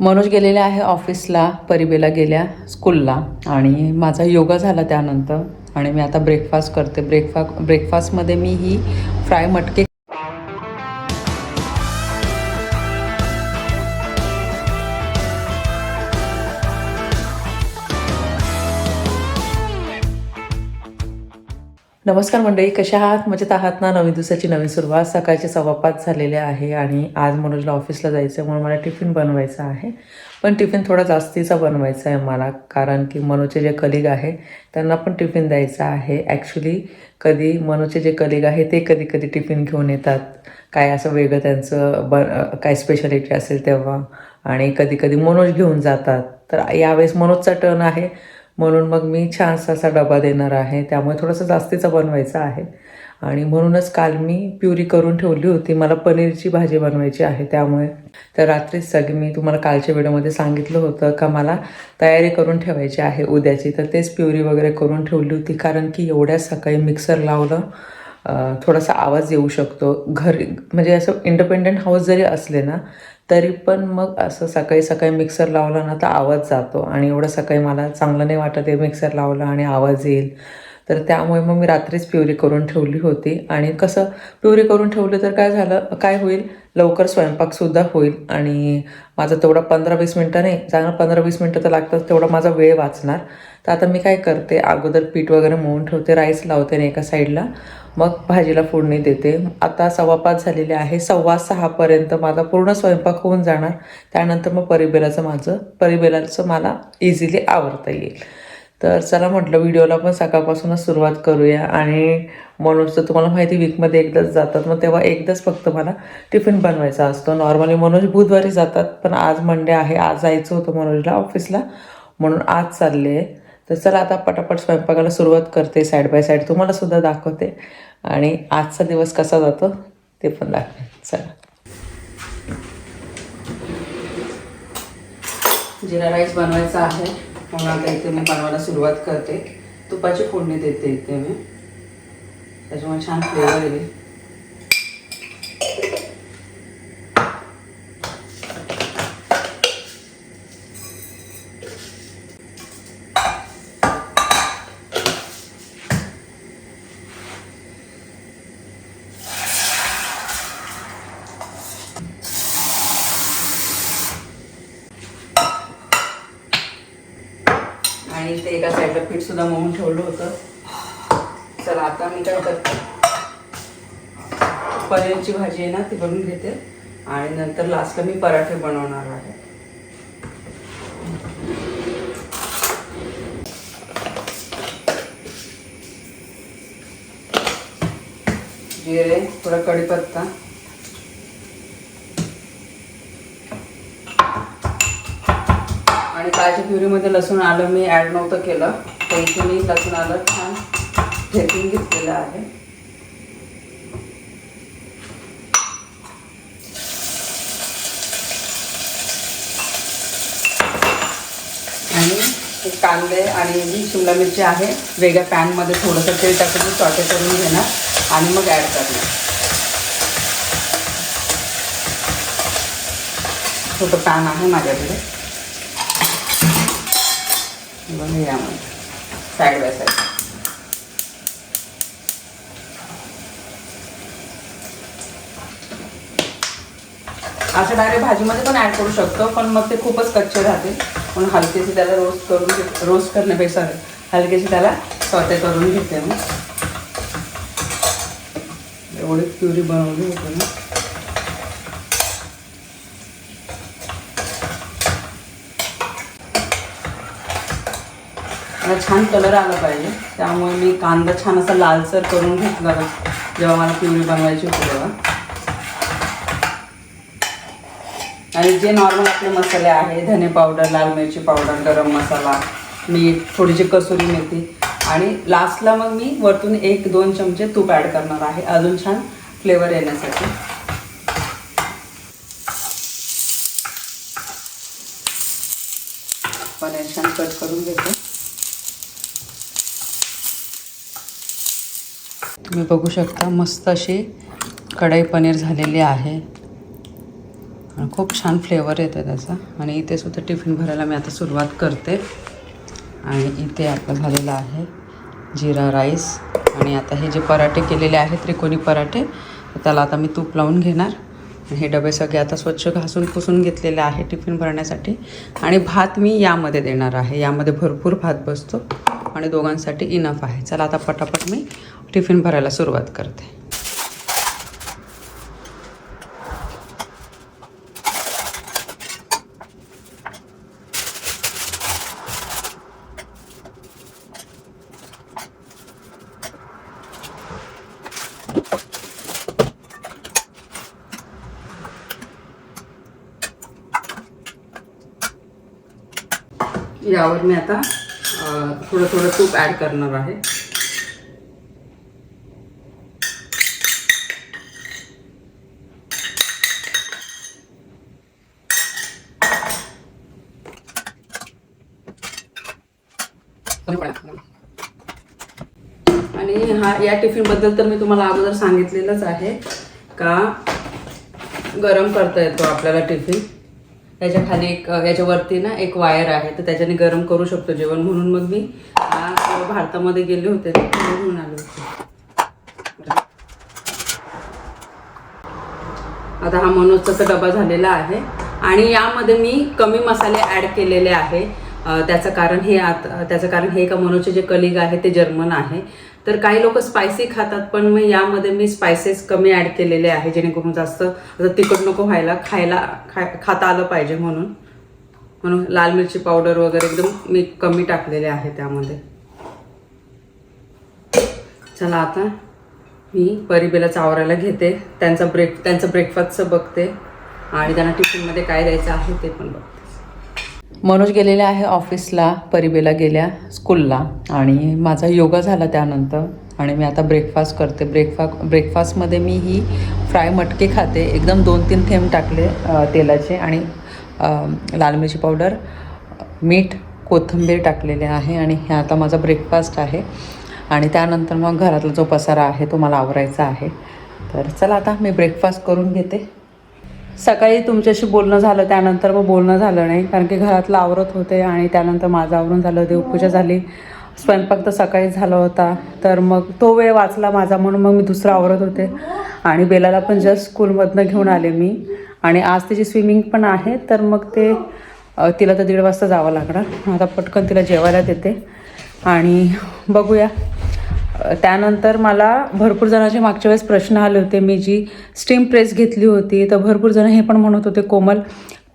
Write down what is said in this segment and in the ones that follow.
मनोज गेलेला आहे ऑफिसला परिबेला गेल्या स्कूलला आणि माझा योगा झाला त्यानंतर आणि मी आता ब्रेकफास्ट करते. ब्रेकफा ब्रेकफास्टमध्ये मी ही फ्राय मटके नमस्कार मंडळी कशा आहात? मजेत आहात ना? नवीन दिवसाची नवीन सुरुवात. सकाळचे सव्वा पाच झालेले आहे आणि आज मनोजला ऑफिसला जायचं आहे म्हणून मला टिफिन बनवायचा आहे. पण टिफिन थोडा जास्तीचा बनवायचा आहे मला कारण की मनोजचे जे कलिग आहे त्यांना पण टिफिन द्यायचा आहे. ॲक्च्युली कधी मनोजचे जे कलिग आहे ते कधी कधी टिफिन घेऊन येतात. काय असं वेगळं त्यांचं ब काय स्पेशालिटी असेल तेव्हा. आणि कधी कधी मनोज घेऊन जातात. तर यावेळेस मनोजचा टर्न आहे. म्हणून मग मी छानसा असा डबा देणार आहे. त्यामुळे थोडंसं जास्तीचा बनवायचं आहे. आणि म्हणूनच काल मी प्युरी करून ठेवली होती. मला पनीरची भाजी बनवायची आहे. त्यामुळे तर रात्रीच सगळी मी तुम्हाला कालच्या व्हिडिओमध्ये सांगितलं होतं का मला तयारी करून ठेवायची आहे उद्याची. तर तेच प्युरी वगैरे करून ठेवली होती. कारण की एवढ्या सकाळी मिक्सर लावलं थोडासा आवाज येऊ शकतो. घरी म्हणजे असं इंडिपेंडंट हाऊस जरी असले ना तरी पण मग असं सकाळी सकाळी मिक्सर लावला ना तर आवाज जातो. आणि एवढं सकाळी मला चांगलं नाही वाटत आहे मिक्सर लावला आणि आवाज येईल. तर त्यामुळे मग मी रात्रीच प्युरी करून ठेवली होती. आणि कसं प्युरी करून ठेवलं तर काय झालं काय होईल? लवकर स्वयंपाकसुद्धा होईल. आणि माझं तेवढा पंधरा वीस मिनटं नाही चांगलं पंधरा वीस मिनटं तर लागतात तेवढा माझा वेळ वाचणार. तर आता मी काय करते अगोदर पीठ वगैरे मोळून ठेवते राईस लावते ना एका साईडला मग भाजीला फोडणी देते. आता सव्वा पाच झालेले आहे. सव्वा सहापर्यंत माझा पूर्ण स्वयंपाक होऊन जाणार. त्यानंतर मग परिबेलाचं माझं परिबेलाचं मला इझिली आवडता येईल. तर चला म्हटलं व्हिडिओला पण सकाळपासूनच सुरुवात करूया. आणि मनोजचं तर तुम्हाला माहिती वीकमध्ये एकदाच जातात. मग तेव्हा एकदाच फक्त मला टिफिन बनवायचा असतो. नॉर्मली मनोज बुधवारी जातात पण आज मंडे आहे. आज जायचं होतं मनोजला ऑफिसला म्हणून आज चालले. आहे तर चला आता पटापट स्वयंपाकाला सुरुवात करते साईड बाय साईड तुम्हाला सुद्धा दाखवते. आणि आजचा दिवस कसा जातो ते पण दाखवे चला. जिरा राईस बनवायचा आहे. म्हणून आता इथे मी बनवायला सुरुवात करते. तुपाची फोडणी देते इथे मी. त्याच्यामुळे छान फ्लेवर येईल. आणि ते एका साईडला पीठ सुद्धा मळून ठेवलं होतं. चला आता मी काय करते? पनीरची भाजी आहे ना ती बनवून घेते. आणि नंतर लास्टला मी पराठे बनवणार आहे. जिरे थोडा कढीपत्ता. आणि प्युरीमध्ये लसूण आलं मी ॲड नव्हतं केलं. तर इथे मी लसूण आलं छान ठेचून घेतलेलं आहे. आणि कांदे आणि जी शिमला मिरची आहे वेगळ्या पॅनमध्ये थोडंसं तेल टाकून मी सॉटे करून घेणार आणि मग ॲड करणार. छोटं पॅन आहे माझ्याकडे. बघा यामध्ये साईड बाय साईड. असं डायरेक्ट भाजीमध्ये पण ॲड करू शकतो पण मग ते खूपच कच्चे राहते म्हणून हलकेशी त्याला रोस्ट करून रोस्ट करण्यापेक्षा हलकेशी त्याला स्वतः करून घेते मग एवढी प्युरी बनवली होती ना. मला छान कलर आला पाहिजे. त्यामुळे मी कांदा छान असा लालसर करून घेतला जेव्हा मला पिवळी बनवायची होती तेव्हा. आणि जे नॉर्मल आपले मसाले आहे धने पावडर लाल मिरची पावडर गरम मसाला मीठ थोडीशी कसुरी मेथी. आणि लास्टला मग मी वरतून एक दोन चमचे तूप ॲड करणार आहे. अजून छान फ्लेवर येण्यासाठी. पनीर छान कट करून घेतो. तुम्ही बघू शकता मस्त अशी कढाई पनीर झालेली आहे. खूप छान फ्लेवर येतो त्याचा. आणि इथे सुद्धा टिफिन भरायला मी आता सुरुवात करते. आणि इथे आपलं झालेलं आहे जिरा राईस. आणि आता हे जे पराठे केलेले आहेत त्रिकोणी पराठे त्याला आता मी तूप लावून घेणार. हे डबे सगळे आता स्वच्छ घासून पुसून घेतलेले आहे टिफिन भरण्यासाठी. आणि भात मी यामध्ये देणार आहे. यामध्ये भरपूर भात बसतो. आणि दोघांसाठी इनफ आहे. चला आता पटापट मी टिफिन भरायला सुरुवात करते. यावर मी आता थोडं थोडं तूप ॲड करणार आहे. आणि हा या टिफिनबद्दल तर मी तुम्हाला अगोदर सांगितलेलंच आहे का गरम करता येतो आपल्याला टिफिन त्याच्याखाली एक याच्यावरती ना एक वायर आहे तर त्याच्याने गरम करू शकतो जेवण. म्हणून मग मी भारतामध्ये गेले होते तर आले होते. आता हा मनोजचा डबा झालेला आहे. आणि यामध्ये मी कमी मसाले ॲड केलेले आहे. त्याचं कारण हे आता त्याचं कारण हे का मनोजचे जे कलिग आहे ते जर्मन आहे. तर काही लोक स्पायसी खातात पण मग यामध्ये मी स्पायसेस कमी ॲड केलेले आहे जेणेकरून जास्त आता तिखट नको व्हायला खायला खा खाता आलं पाहिजे म्हणून. म्हणून लाल मिरची पावडर वगैरे एकदम मी कमी टाकलेले आहे त्यामध्ये. चला आता मी परिबेला चावरायला घेते. त्यांचा ब्रेक त्यांचं ब्रेकफास्टचं बघते. आणि त्यांना टिफिनमध्ये काय द्यायचं आहे ते पण बघते. मनोज गेलेले आहे ऑफिसला परिबेला गेल्या स्कूलला आणि माझा योगा झाला त्यानंतर आणि मी आता ब्रेकफास्ट करते. ब्रेकफा ब्रेकफास्टमध्ये मी ही फ्राय मटके खाते. एकदम दोन तीन थेंब टाकले तेलाचे आणि लाल मिरची पावडर मीठ कोथिंबीर टाकलेले आहे आणि हे आता माझा ब्रेकफास्ट आहे. आणि त्यानंतर मग घरातला जो पसारा आहे तो मला आवरायचा आहे. तर चला आता मी ब्रेकफास्ट करून घेते. सकाळी तुमच्याशी बोलणं झालं त्यानंतर मग बोलणं झालं नाही. कारण की घरातलं आवरत होते आणि त्यानंतर माझं आवरून झालं देवपूजा झाली. स्वयंपाक तर सकाळीच झाला होता. तर मग तो वेळ वाचला माझा म्हणून मग मी दुसरं आवरत होते. आणि बेलाला पण जस्ट स्कूलमधनं घेऊन आले मी. आणि आज तिची स्विमिंग पण आहे तर मग ते तिला तर दीड वाजता जावं लागणार. आता पटकन तिला जेवायला देते. आणि बघूया. त्यानंतर मला भरपूर जणांचे मागच्या वेळेस प्रश्न आले होते. मी जी स्टीम प्रेस घेतली होती तर भरपूर जण हे पण म्हणत होते कोमल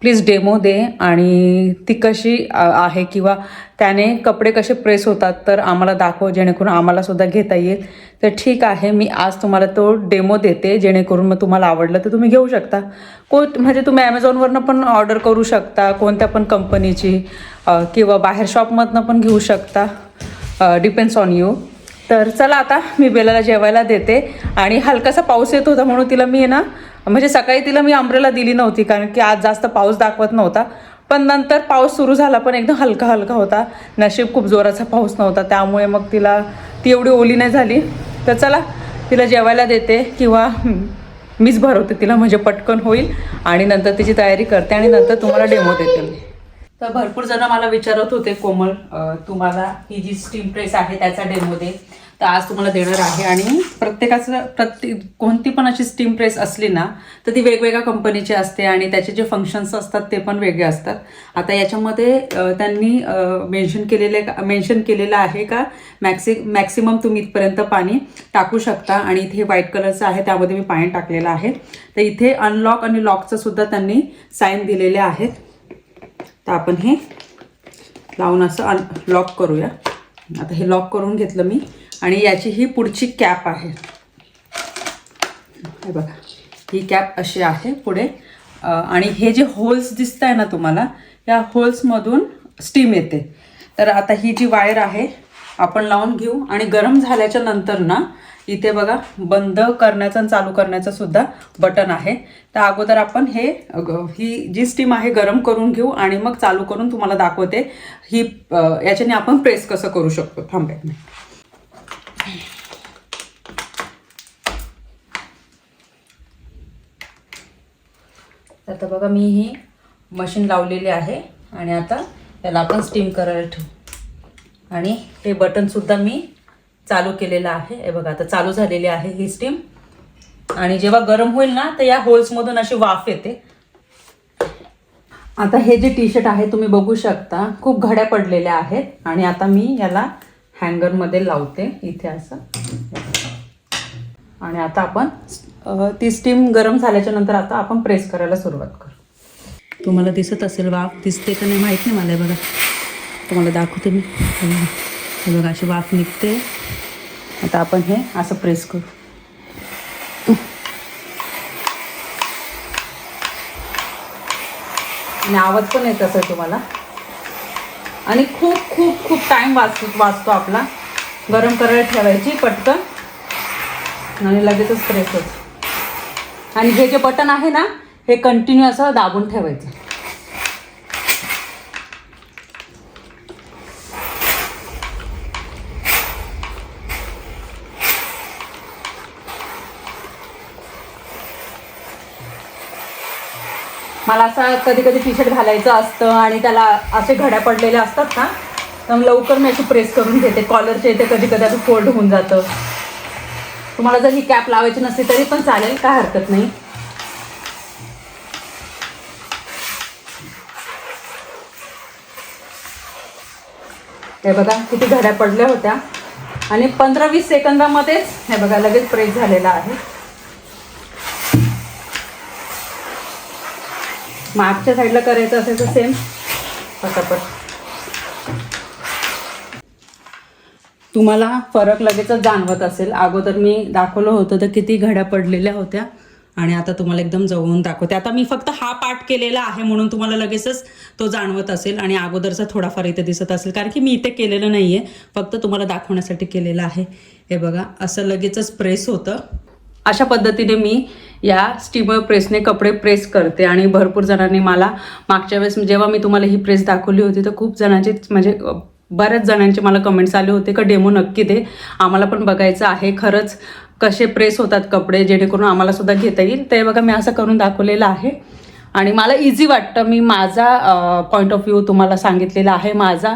प्लीज डेमो दे. आणि ती कशी आहे किंवा त्याने कपडे कसे प्रेस होतात तर आम्हाला दाखव जेणेकरून आम्हालासुद्धा घेता येईल. तर ठीक आहे मी आज तुम्हाला तो डेमो देते जेणेकरून मग तुम्हाला आवडलं तर तुम्ही घेऊ शकता. को म्हणजे तुम्ही ॲमेझॉनवरनं पण ऑर्डर करू शकता कोणत्या पण कंपनीची किंवा बाहेर शॉपमधनं पण घेऊ शकता. डिपेंड्स ऑन यू तर चला आता मी बेलाला जेवायला देते. आणि हलकासा पाऊस येत होता म्हणून तिला मी ना म्हणजे सकाळी तिला मी आंब्रेला दिली नव्हती कारण की आज जास्त पाऊस दाखवत नव्हता. पण नंतर पाऊस सुरू झाला पण एकदम हलका हलका होता. नशीब खूप जोराचा पाऊस नव्हता त्यामुळे मग तिला ती एवढी ओली नाही झाली. तर चला तिला जेवायला देते किंवा मीच भरवते तिला म्हणजे पटकन होईल. आणि नंतर तिची तयारी करते आणि नंतर तुम्हाला डेमो देते मी. तर भरपूर जण मला विचारत होते कोमल तुम्हाला ही जी स्टीम प्रेस आहे त्याचा डेमो दे. तर आज तुम्हाला देणार आहे आणि प्रत्येकाचं प्रत्येक कोणती पण अशी स्टीम प्रेस असली ना तर ती वेगवेगळ्या कंपनीची असते आणि त्याचे जे फंक्शन्स असतात ते पण वेगळे असतात. आता याच्यामध्ये त्यांनी मेन्शन केलेले मेन्शन केलेलं आहे का? मॅक्सि मॅक्सिमम तुम्ही इथपर्यंत पाणी टाकू शकता आणि इथे व्हाईट कलरचं आहे त्यामध्ये मी पाणी टाकलेलं आहे. तर इथे अनलॉक आणि लॉकचं सुद्धा त्यांनी साईन दिलेले आहेत. तर आपण हे लावून असं अन लॉक करूया. आता हे लॉक करून घेतलं मी. आणि याची ही पुढची कॅप आहे. हे बघा ही कॅप अशी आहे पुढे. आणि हे जे होल्स दिसत आहे ना तुम्हाला या होल्समधून स्टीम येते. तर आता ही जी वायर आहे आपण लावून घेऊ. आणि गरम झाल्याच्यानंतर ना इथे बघा बंद करण्याचं आणि चालू करण्याचं सुद्धा बटन आहे. तर अगोदर आपण हे ही जी स्टीम आहे गरम करून घेऊ आणि मग चालू करून तुम्हाला दाखवते. ही याच्याने आपण प्रेस कसं करू शकतो? थांबेल आता बघा मी ही मशीन लावलेली आहे आणि आता त्याला आपण स्टीम करायला ठेवू. आणि हे बटनसुद्धा मी चालू केलेलं आहे. हे बघा आता चालू झालेली आहे ही स्टीम आणि जेव्हा गरम होईल ना तर या होल्समधून अशी वाफ येते. आता हे जे टी शर्ट आहे तुम्ही बघू शकता खूप घड्या पडलेल्या आहेत. आणि आता मी याला हँगरमध्ये लावते इथे असं. आणि आता आपण ती स्टीम गरम झाल्याच्यानंतर आता आपण प्रेस करायला सुरुवात करू. तुम्हाला दिसत असेल वाफ दिसते का नाही माहीत नाही मला बघा. तुम्हाला दाखवते मी. बघा. बघा अशी वाफ निघते. आता आपण हे असं प्रेस करू. आणि आवाज पण येत असेल तुम्हाला. आणि खूप खूप खूप टाईम वाचतो वाचतो आपला. गरम करायला ठेवायची पटकन. आणि लगेचच प्रेस होत. आणि हे जे बटन आहे ना हे कंटिन्यू असं दाबून ठेवायचं. मला असं कधी कधी टी शर्ट घालायचं असतं आणि त्याला असे घड्या पडलेले असतात ना तर मग लवकर मी अशी प्रेस करून घेते. कॉलरचे इथे कधी कधी असं फोल्ड होऊन जातं. तुम्हाला जर ही कॅप लावायची नसली तरी पण चालेल काय हरकत नाही. हे बघा किती घड्या पडल्या होत्या. आणि पंधरा वीस सेकंदामध्येच हे बघा लगेच प्रेस झालेला आहे. मागच्या साईडला करायचं असेल तर सेम पटापट. तुम्हाला फरक लगेचच जाणवत असेल. अगोदर मी दाखवलं होतं तर किती घड्या पडलेल्या होत्या. आणि आता तुम्हाला एकदम जवळून दाखवते. आता मी फक्त हा पाठ केलेला आहे म्हणून तुम्हाला लगेचच तो जाणवत असेल. आणि अगोदरचा थोडाफार इथे दिसत असेल. कारण की मी इथे केलेलं नाही आहे फक्त तुम्हाला दाखवण्यासाठी केलेलं आहे. हे बघा असं लगेचच प्रेस होतं. अशा पद्धतीने मी या स्टीमर प्रेसने कपडे प्रेस करते आणि भरपूर जणांनी मला मागच्या वेळेस म्हणजे जेव्हा मी तुम्हाला ही प्रेस दाखवली होती तर खूप जणांचे म्हणजे बऱ्याच जणांचे मला कमेंट्स आले होते का डेमो नक्की दे. आम्हाला पण बघायचं आहे खरंच कसे प्रेस होतात कपडे जेणेकरून आम्हाला सुद्धा घेता येईल. ते बघा मी असं करून दाखवलेलं आहे. आणि मला इझी वाटतं मी माझा पॉईंट ऑफ व्ह्यू तुम्हाला सांगितलेला आहे. माझा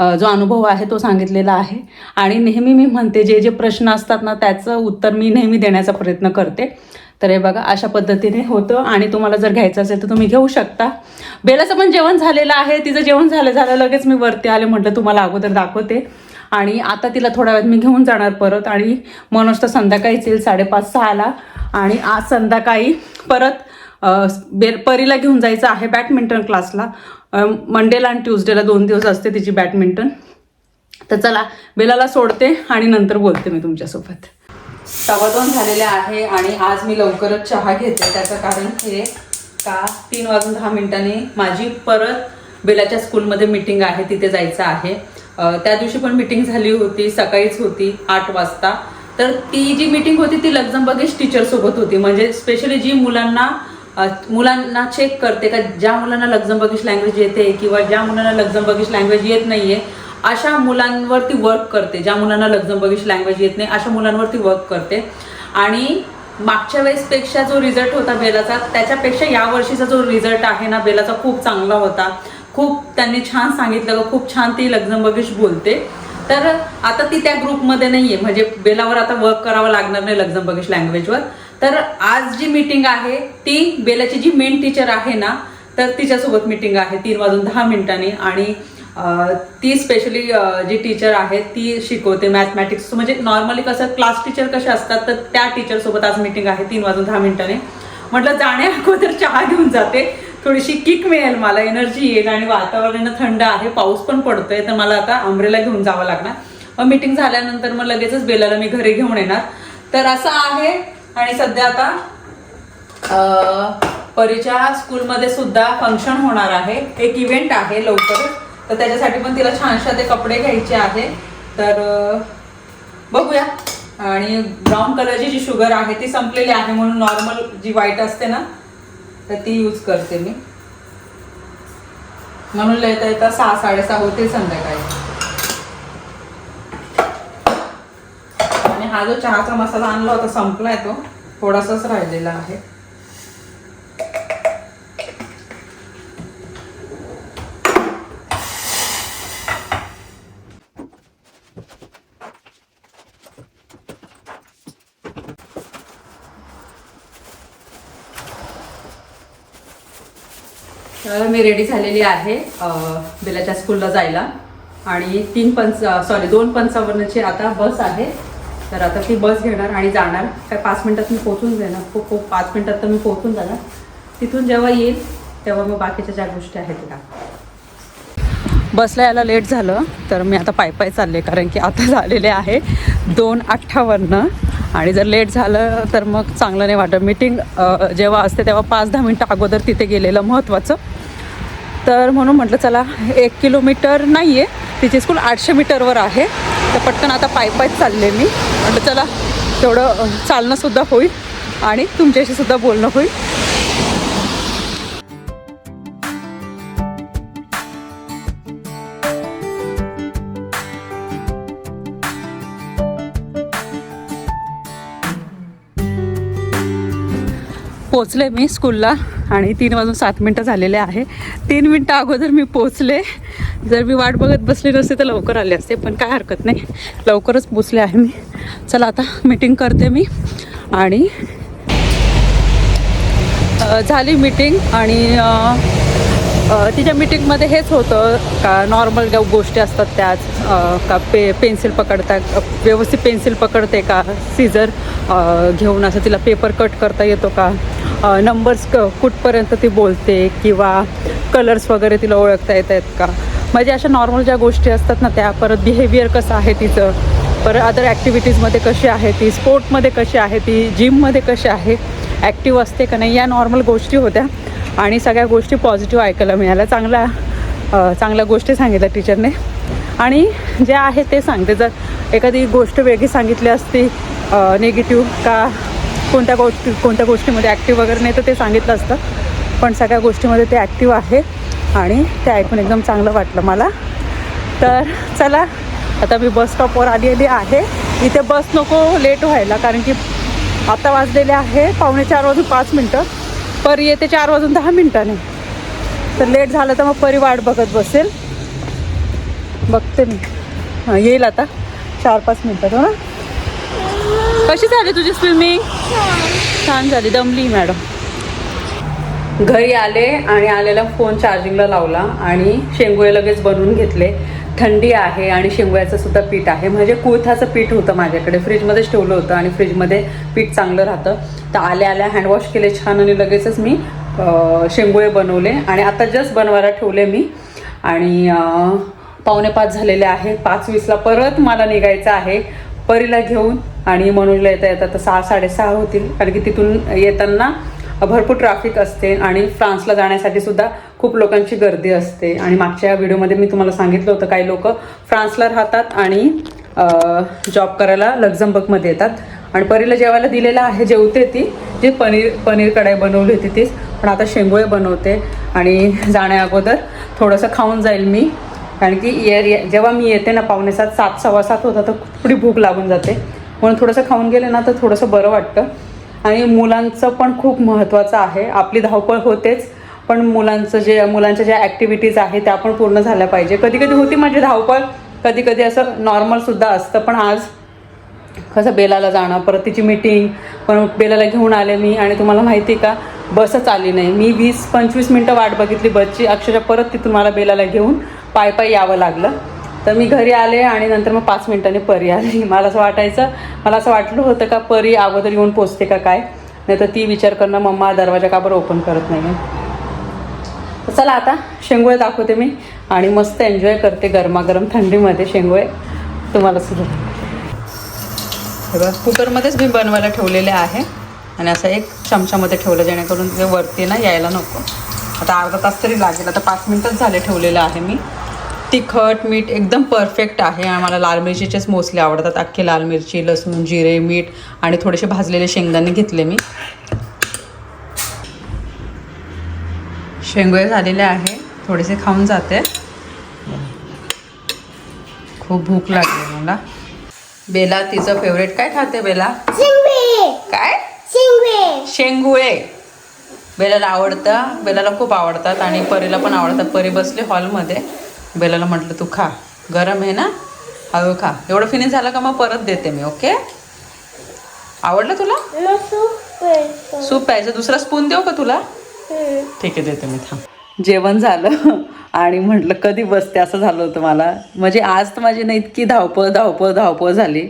जो अनुभव आहे तो सांगितलेला आहे. आणि नेहमी मी म्हणते जे जे प्रश्न असतात ना त्याचं उत्तर मी नेहमी देण्याचा प्रयत्न करते. तर हे बघा अशा पद्धतीने होतं. आणि तुम्हाला जर घ्यायचं असेल तर तुम्ही घेऊ शकता. बेलाचं पण जेवण झालेलं आहे. तिचं जेवण झालं झालं लगेच मी वरती आले म्हटलं तुम्हाला अगोदर दाखवते. आणि आता तिला थोड्या वेळात मी घेऊन जाणार परत. आणि मनोज तर संध्याकाळीच येईल साडेपाच सहाला. आणि आज संध्याकाळी परत बेर परीला घेऊन जायचं आहे बॅडमिंटन क्लासला. मंडेला आणि ट्युजडेला दोन दिवस असते तिची बॅडमिंटन तर चला बेलाला सोडते आणि नंतर बोलते मी तुमच्यासोबत. सव्वा दोन झालेले आहे आणि आज मी लवकरच चहा घेते. त्याचं कारण हे का तीन वाजून दहा मिनिटांनी माझी परत बेलाच्या स्कूलमध्ये मीटिंग आहे तिथे जायचं आहे. त्या दिवशी पण मीटिंग झाली होती सकाळीच होती आठ वाजता. तर ती जी मीटिंग होती ती लक्झमबर्गिश टीचर टीचरसोबत होती. म्हणजे स्पेशली जी मुलांना मुलांना चेक करते का ज्या मुलांना लक्झमबर्गिश लँग्वेज येते किंवा ज्या मुलांना लक्झमबर्गिश लँग्वेज येत नाहीये अशा मुलांवरती वर्क करते. ज्या मुलांना लक्झमबर्गिश लँग्वेज येत नाही अशा मुलांवरती वर्क करते. आणि मागच्या वेळेसपेक्षा जो रिझल्ट होता बेलाचा त्याच्यापेक्षा या वर्षीचा जो रिझल्ट आहे ना बेलाचा खूप चांगला होता. खूप त्यांनी छान सांगितलं खूप छान ती लक्झमबर्गिश बोलते. तर आता ती त्या ग्रुपमध्ये नाहीये. म्हणजे बेलावर आता वर्क करावं लागणार नाही लक्झमबर्गिश लँग्वेजवर तर आज जी मीटिंग आहे ती बेलाची जी मेन टीचर आहे ना तर तिच्यासोबत मीटिंग आहे तीन वाजून दहा मिनिटांनी. आणि ती स्पेशली जी टीचर आहे ती शिकवते मॅथमॅटिक्स म्हणजे नॉर्मली कसं क्लास टीचर कसे असतात तर त्या टीचरसोबत आज मीटिंग आहे तीन वाजून दहा मिनिटांनी. म्हटलं जाण्या अगोदर चहा घेऊन जाते. थोडीशी किक मिळेल मला एनर्जी येईल आणि वातावरण थंड आहे पाऊस पण पडतोय तर मला आता आंब्रेला घेऊन जावं लागणार. मग मीटिंग झाल्यानंतर मग लगेचच बेलाला मी घरी घेऊन येणार. तर असं आहे आणि सध्या आता परीच्या स्कूलमध्ये सुद्धा फंक्शन होणार आहे. एक इव्हेंट आहे लवकर तर त्याच्यासाठी पण तिला छानशा ते कपडे घ्यायचे आहे. तर बघूया. आणि ब्राऊन कलरची जी शुगर आहे ती संपलेली आहे म्हणून नॉर्मल जी व्हाईट असते ना तर ती यूज करते मी. म्हणून लिहिता येता सहा साडेसहा होते संध्याकाळी. हा जो चहाचा मसाला आणला होता संपलाय तो. थोडासाच राहिलेला आहे. तर मी रेडी झालेली आहे बेलाच्या स्कूलला जायला. आणि तीन पंच सॉरी दोन पंचावन्नची आता बस आहे. तर आता ती बस घेणार आणि जाणार. काय पाच मिनटात मी पोचून जाणार. खूप खूप पाच मिनटात तर मी पोचून जाणार. तिथून जेव्हा येईल तेव्हा मग बाकीच्या ज्या गोष्टी आहेत का बसला यायला लेट झालं तर मी आता पाय पाय चालले कारण की आता झालेले आहे दोन अठ्ठावन्न. आणि जर लेट झालं तर मग चांगलं नाही वाटत. मीटिंग जेव्हा असते तेव्हा पाच दहा मिनटं अगोदर तिथे गेलेलं महत्त्वाचं तर म्हणून म्हटलं चला एक किलोमीटर नाही आहे तिची स्कूल आठशे मीटरवर आहे. तर पटकन आता पाय पायच चालले मी. म्हटलं चला तेवढं चालणंसुद्धा होईल आणि तुमच्याशी सुद्धा बोलणं होईल. पोचले मी स्कूलला आणि तीन वाजून सात मिनटं झालेले आहे. तीन मिनटं अगोदर मी पोचले. जर मी वाट बघत बसले नसते तर लवकर आले असते पण काय हरकत नाही. लवकरच पोचले आहे मी. चला आता मीटिंग करते मी. आणि झाली मीटिंग आणि तिच्या मीटिंगमध्ये हेच होतं का नॉर्मल ज्या गोष्टी असतात त्याच का पे पेन्सिल पकडता व्यवस्थित पेन्सिल पकडते का? सीझर घेऊन असं तिला पेपर कट करता येतो का? नंबर्स क कुठपर्यंत ती बोलते किंवा कलर्स वगैरे तिला ओळखता येत आहेत का? म्हणजे अशा नॉर्मल ज्या गोष्टी असतात ना त्या परत बिहेवियर कसं आहे तिचं? परत अदर ॲक्टिव्हिटीजमध्ये कशी आहे ती? स्पोर्टमध्ये कशी आहे ती? जिममध्ये कशी आहे? ॲक्टिव्ह असते का नाही? या नॉर्मल गोष्टी होत्या. आणि सगळ्या गोष्टी पॉझिटिव्ह ऐकायला मिळाल्या. चांगल्या चांगल्या गोष्टी सांगितल्या टीचरने आणि जे आहे ते सांगते. जर एखादी गोष्ट वेगळी सांगितली असती निगेटिव्ह का कोणत्या गोष्टी कोणत्या गोष्टीमध्ये ॲक्टिव्ह वगैरे नाही तर ते सांगितलं असतं. पण सगळ्या गोष्टीमध्ये ते ॲक्टिव्ह आहे आणि ते ऐकून एकदम चांगलं वाटलं मला. तर चला आता मी बस स्टॉपवर आलेली आहे. इथे बस नको लेट व्हायला कारण की आता वाजलेले आहे पावणे चार वाजून पाच मिनटं. परी येते चार वाजून दहा मिनटाने. तर लेट झालं तर मग परी वाट बघत बसेल. बघते मी. हां येईल आता. चार पाच मिनटात हो ना? कशी झाली तुझी स्विमिंग? छान झाली दमली मॅडम. घरी आले आणि आलेला फोन चार्जिंगला लावला आणि शेंगोळे लगेच बनवून घेतले. थंडी आहे आणि शेंगोळ्याचं सुद्धा पीठ आहे. म्हणजे कुळथाचं पीठ होतं माझ्याकडे. फ्रीजमध्येच ठेवलं होतं आणि फ्रीजमध्ये पीठ चांगलं राहतं. तर आल्या आल्या हँडवॉश केले छान आणि लगेचच मी शेंगोळे बनवले. आणि आता जस्ट बनवायला ठेवले मी. आणि पावणे पाच झालेले आहे पाच वीसला परत मला निघायचं आहे. परीला घेऊन आणि मनोजला येता येता तर सहा साडेसहा होतील. कारण की तिथून येताना भरपूर ट्रॅफिक असते आणि फ्रान्सला जाण्यासाठी सुद्धा खूप लोकांची गर्दी असते. आणि मागच्या व्हिडिओमध्ये मी तुम्हाला सांगितलं होतं काही लोक फ्रान्सला राहतात आणि जॉब करायला लक्झमबर्गमध्ये येतात. आणि परीला जेवायला दिलेलं आहे जेवते ती. जी पनीर पनीर कढाई बनवली होती तीच. पण आता शेंगोळे बनवते. आणि जाण्या अगोदर थोडंसं खाऊन जाईल मी. कारण की ये जेव्हा मी येते ना पावणे सात सात सव्वा सात होता तर थोडी भूक लागून जाते. म्हणून थोडंसं खाऊन गेले ना तर थोडंसं बरं वाटतं. आणि मुलांचं पण खूप महत्त्वाचं आहे. आपली धावपळ होतेच पण मुलांचं जे मुलांच्या ज्या ॲक्टिव्हिटीज आहेत त्या पण पूर्ण झाल्या पाहिजे. कधी कधी होती माझी धावपळ कधी कधी असं नॉर्मलसुद्धा असतं पण आज कसं बेलाला जाणं परत तिची मीटिंग पण बेलाला घेऊन आले मी आणि तुम्हाला माहिती आहे का बसच आली नाही. मी वीस पंचवीस मिनटं वाट बघितली बसची अक्षरशः परत तिथून मला बेलाला घेऊन पाय पाय यावं लागलं. तर मी घरी आले आणि नंतर मग पाच मिनिटांनी परी आली. मला असं वाटायचं मला असं वाटलं होतं का परी अगोदर येऊन पोचते का काय? नाही तर ती विचार करणं मम्मा दरवाजा का बरं ओपन करत नाही तर चला आता शेंगोळे दाखवते मी आणि मस्त एन्जॉय करते गरमागरम थंडीमध्ये शेंगोळे. तुम्हाला सुद्धा. बघा कुकरमध्येच मी बनवायला ठेवलेले आहे आणि असं एक चमच्यामध्ये ठेवलं जेणेकरून ते वरती ना यायला नको. आता अर्धा तास तरी लागेल. आता पाच मिनटंच झाले ठेवलेलं आहे मी. तिखट मीठ एकदम परफेक्ट आहे. आणि मला लाल मिरचीचेच मोस्टली आवडतात. अख्खी लाल मिरची लसूण जिरे मीठ आणि थोडेसे भाजलेले शेंगदाणे घेतले मी. शेंगोळे झालेले आहे. थोडेसे खाऊन जाते. खूप भूक लागली मला. बेला तिचं फेवरेट काय खाते बेला? काय? शेंगुळे. बेलाला आवडतं. बेलाला खूप आवडतात आणि परीला पण आवडतात. परी बसली हॉलमध्ये बेलाला म्हटलं तू खा. गरम आहे ना? हळू खा. एवढं फिनिश झालं का मग परत देते मी ओके आवडलं तुला? सूप प्यायचं. दुसरा स्पून देऊ का तुला? ठीक आहे देते मी थांब. जेवण झालं आणि म्हटलं कधी बसते? असं झालं होतं मला. म्हणजे आज तर माझी ना इतकी धावपळ धावपळ धावपळ झाली.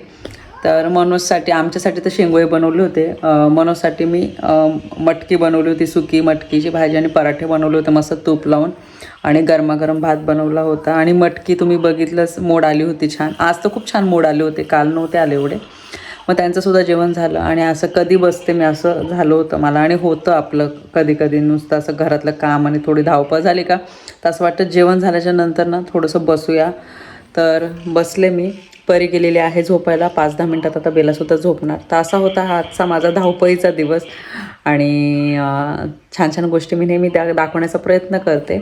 तर मनोजसाठी आमच्यासाठी तर शेंगोळे बनवले होते. मनोजसाठी मी मटकी बनवली होती सुकी मटकीची भाजी आणि पराठे बनवले होते मस्त तूप लावून. आणि गरमागरम भात बनवला होता. आणि मटकी तुम्ही बघितलंच मोड आली होती छान. आज तर खूप छान मोड आले होते काल नव्हते आले एवढे. मग त्यांचंसुद्धा जेवण झालं आणि असं कधी बसते मी असं झालं होतं मला. आणि होतं आपलं कधी कधी नुसतं असं घरातलं काम आणि थोडी धावपळ झाली का तर असं वाटतं जेवण झाल्याच्यानंतर ना थोडंसं बसूया. तर बसले मी. परी गेलेली आहे झोपायला. पाच दहा मिनटात आता बेलासुद्धा झोपणार. तर असा होता हा आजचा माझा धावपळीचा दिवस. आणि छान छान गोष्टी मी नेहमी त्या दाखवण्याचा प्रयत्न करते.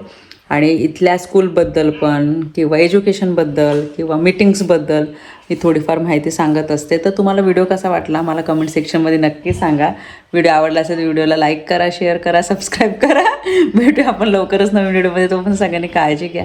आणि इथल्या स्कूलबद्दल पण किंवा एज्युकेशनबद्दल किंवा मीटिंग्सबद्दल मी थोडीफार माहिती सांगत असते. तर तुम्हाला व्हिडिओ कसा वाटला मला कमेंट सेक्शनमध्ये नक्की सांगा. व्हिडिओ आवडला असेल तर व्हिडिओला लाईक करा शेअर करा सबस्क्राईब करा. भेटूया आपण लवकरच नवीन व्हिडिओमध्ये. तो पण सगळ्यांनी काळजी घ्या.